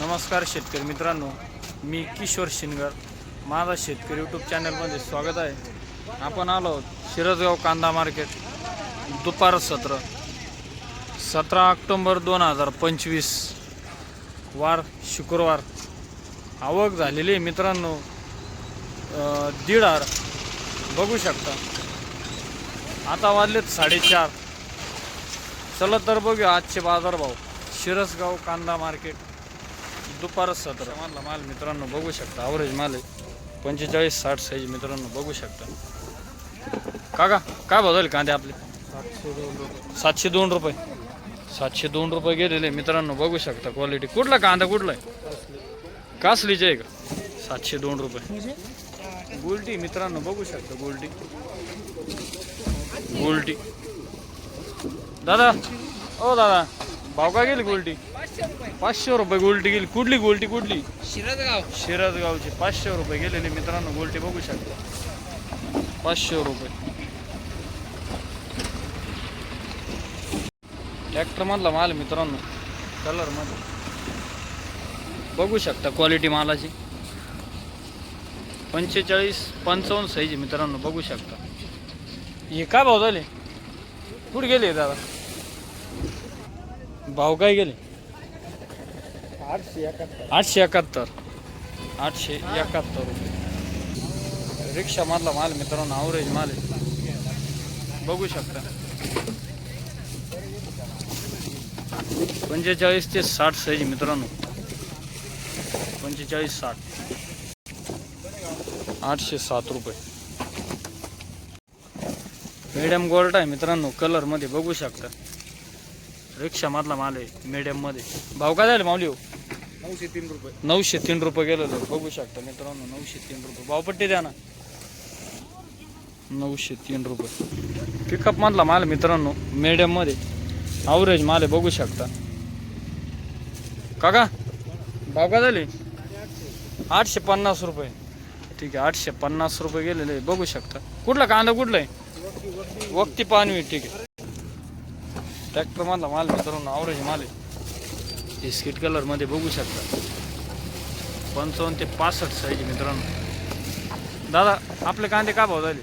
नमस्कार शेतकरी मित्रांनो मी किशोर शिनगर. माझा शेतकरी यूट्यूब चॅनलमध्ये स्वागत आहे. आपण आलो आहोत शिरसगाव कांदा मार्केट दुपार सत्र. सतरा ऑक्टोंबर दोन हजार पंचवीस. वार शुक्रवार. आवक झालेली आहे मित्रांनो. दीड हार. बघू शकता. आता वाजलेत साडेचार. चला तर बघूया आजचे बाजारभाव. शिरसगाव कांदा मार्केट दुपारच सतरा. माल माल मित्रांनो बघू शकता. ॲव्हरेज माल आहे. पंचेचाळीस साठ साईज मित्रांनो बघू शकता. काका काय बदल कांदे आपले? सातशे दोन रुपये. सातशे दोन रुपये गेलेले मित्रांनो बघू शकता क्वालिटी कुठला कांदा कुठला आहे? कासलीचे आहे का? सातशे दोन रुपये. गोल्टी मित्रांनो बघू शकता गोल्टी. गोल्टी. दादा ओ दादा भाव का गेली गोल्टी? पाचशे रुपये गोल्टी गेली. कुठली गोल्टी कुठली? शिरदगाव शिरसगावची. पाचशे रुपये गेलेली मित्रांनो गोल्टी बघू शकता. पाचशे रुपये. ट्रॅक्टर मधला माल मित्रांनो कलरमध्ये बघू शकता क्वालिटी मालाची. पंचेचाळीस पंचावन्न साईज मित्रांनो बघू शकता. हे काय भाव झाले? कुठे गेले दादा? भाव काय गेले? आठशे एकाहत्तर. आठशे एकाहत्तर. रुपये. रिक्षा मधला माल मित्रांनो आवरेज माल आहे. बघू शकता. पंचेचाळीस ते साठ साईज मित्रांनो. पंचेचाळीस साठ. आठशे सात रुपये. मीडियम गोल्ड आहे मित्रांनो कलरमध्ये बघू शकता. रिक्षा मधला माल आहे मीडियममध्ये भाव काय झाले माऊली हो? नऊशे तीन रुपये नऊशे तीन रुपये गेलेलं आहे. बघू शकता मित्रांनो नऊशे तीन रुपये भावपट्टी द्या ना नऊशे तीन रुपये पिकअप मधला माल मित्रांनो मीडियममध्ये ॲव्हरेज माल आहे बघू शकता काका भाव का झाले आठशे पन्नास रुपये ठीक आहे आठशे पन्नास रुपये गेलेले आहे. बघू शकता कुठला कांदा कुठला आहे वक्ती पानवी ठीक आहे ट्रॅक्टर मधला माल मित्रांनो ॲव्हरेज माल आहे बिस्किट कलरमध्ये बघू शकता. पंचावन्न ते पासष्ट साईज मित्रांनो. दादा आपले कांदे का भाव झाले?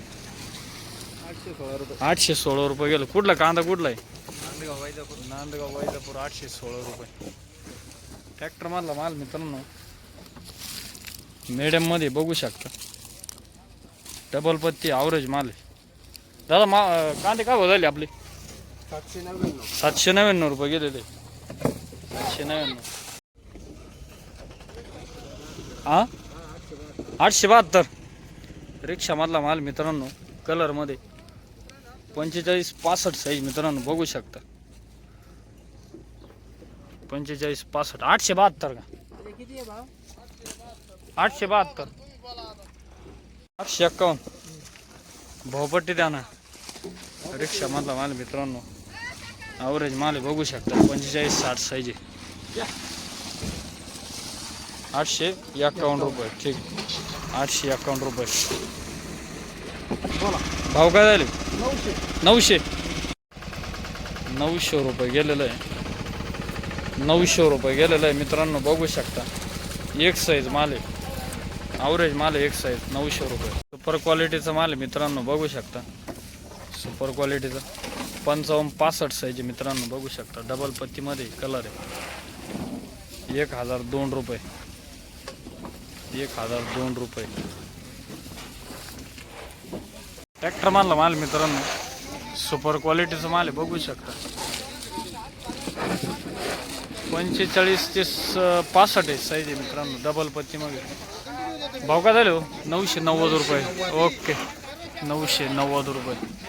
आठशे सोळा रुपये आठशे सोळा रुपये गेलो. कुठला कांदा कुठला आहे? नांदगाव वैजापूर नांदगाव वैजापूर आठशे सोळा रुपये. ट्रॅक्टर मधला माल मित्रांनो. Medium मध्ये बघू शकता. डबल पत्ती ॲव्हरेज माल आहे. दादा मा कांदे काय भाव झाले आपले? सातशे नव्याण्णव. सातशे नव्याण्णव रुपये गेलेले. सातशे नव्याण्णव हा? आठशे बहात्तर. रिक्षामधला माल मित्रांनो कलरमध्ये पंचेचाळीस पासष्ट साईज मित्रांनो बघू शकता. पंचेचाळीस पासष्ट आठशे बहात्तर का? किती आठशे बहात्तर. आठशे एक्कावन्न भोपट्टी द्या ना. रिक्षामधला माल मित्रांनो. ॲव्हरेज माल बघू शकता. पंचेचाळीस साठ साईज आहे. आठशे एक्कावन्न रुपये ठीक. आठशे एक्कावन्न रुपये. भाव काय झाले? नऊशे. नऊशे. रुपये गेलेलं आहे. नऊशे रुपये गेलेलं आहे. मित्रांनो बघू शकता. एक साईज माल आहे. ॲव्हरेज माल आहे एक साईज नऊशे रुपये. सुपर क्वालिटीचा माल आहे मित्रांनो बघू शकता. सुपर क्वालिटीचा पंचावन्न पासष्ट साईज आहे मित्रांनो बघू शकता. डबल पत्तीमध्ये कलर आहे. एक हजार दोन रुपये. एक हजार दोन रुपये. ट्रॅक्टर मानला माल मित्रांनो. सुपर क्वालिटीचा माल आहे बघू शकता. पंचेचाळीस ते स- पासष्ट आहे साईज आहे मित्रांनो डबल पत्तीमध्ये. भाव काय झाले हो? नऊशे नव्वद रुपये. ओके नऊशे नव्वद रुपये.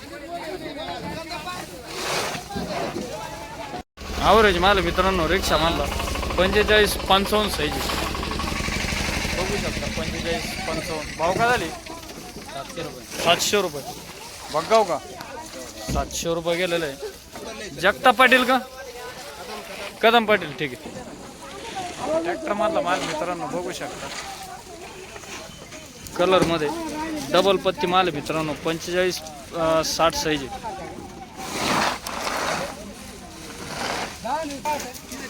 ॲव्हरेज माल मित्रांनो रिक्षा मानला पंचेचाळीस पंचावन्न साईज बघू शकता पंचेचाळीस पंचावन्न. भाव का झाली? सातशे रुपये. सातशे रुपये. बघाव का? सातशे रुपये गेलेलं आहे. जगता पाटील का? कदम पाटील ठीक आहे. ट्रॅक्टर मारला माल मित्रांनो बघू शकता. कलरमध्ये डबल पत्ती माल मित्रांनो पंचेचाळीस साठ साईज आहे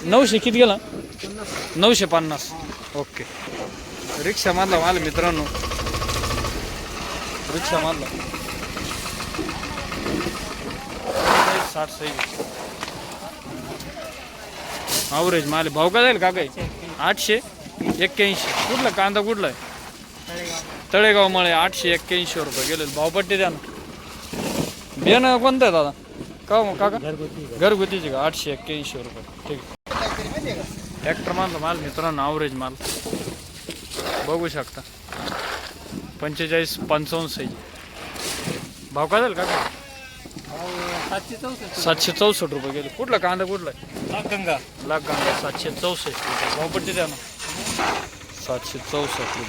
नऊशे किती गेला? नऊशे पन्नास. ओके. रिक्षा मारला मला मित्रांनो. रिक्षामधला. साठ सही. आवरेज माल भाव का जाईल का काही आठशे एक्क्याऐंशी. कुठला? कांदा कुठला आहे? तळेगाव मळे आठशे एक्क्याऐंशी रुपये गेले भावपट्टी द्या ना. बियाणं कोणतं आहे दादा? का हो काका? घरगुतीचे का? आठशे एक्क्याऐंशी रुपये. ठीक. आहे ट्रॅक्टर माल माल मित्रांनो ॲव्हरेज माल. बघू शकता. पंचेचाळीस पंचावन्न सही. भाव का सातशे चौसष्ट सातशे चौसष्ट रुपये गेले. कुठला कांदा कुठला गंगा लाख कांदा सातशे चौसष्ट रुपये. भावपट्टी द्या ना सातशे चौसष्ट रुपये.